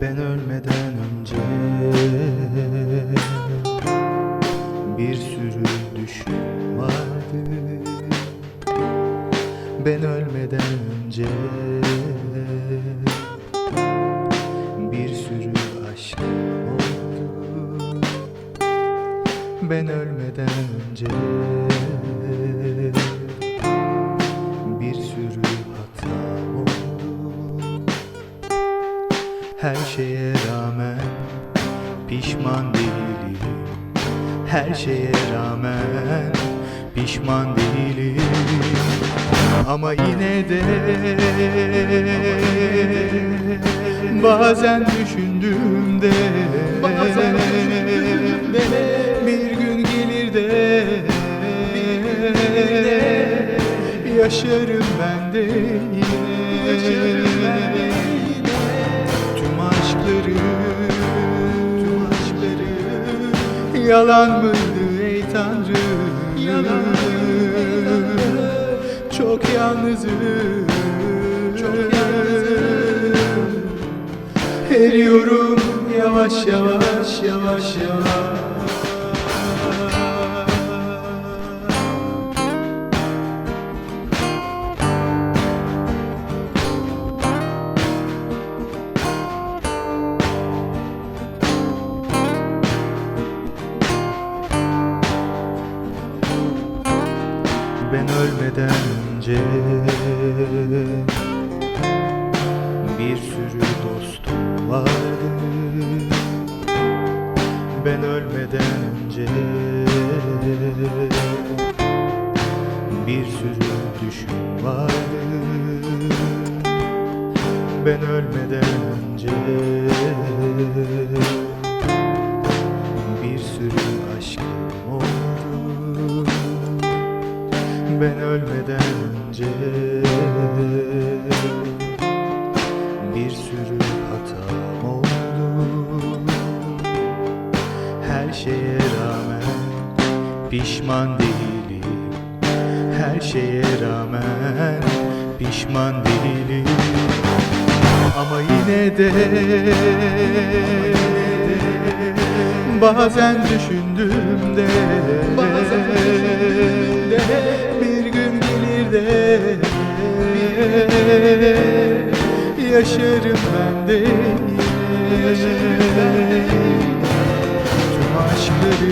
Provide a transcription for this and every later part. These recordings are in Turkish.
Ben ölmeden önce Bir sürü düşün vardı. Ben ölmeden önce Bir sürü aşk oldu. Ben ölmeden önce Her şeye rağmen pişman değilim. Her şeye rağmen pişman değilim. Ama yine de Bazen düşündüğümde Bazen düşündüğümde Bir gün gelir de Yaşarım ben de yine. Yaşarım ben de Tüm aşkları Yalan mıydı ey Tanrım Yalan? Çok yalnızım Çok yalnızım. Eriyorum yavaş yavaş yavaş yavaş Ben ölmeden önce. Bir sürü dostum vardı. Ben ölmeden önce. Bir sürü düşün vardı. Ben ölmeden önce ben ölmeden önce. Bir sürü hatam oldu. Her şeye rağmen pişman değilim. Her şeye rağmen pişman değilim. Ama yine de Bazen düşündüğümde Bazen düşündüğümde de Yaşarım ben de. Tüm aşkları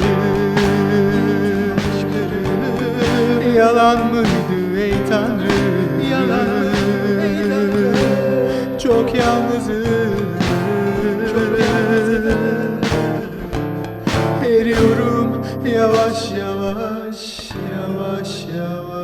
Yalan mıydı ey Tanrım Yalan yalnızım Çok yalnızım. Eriyorum yavaş yavaş yavaş yavaş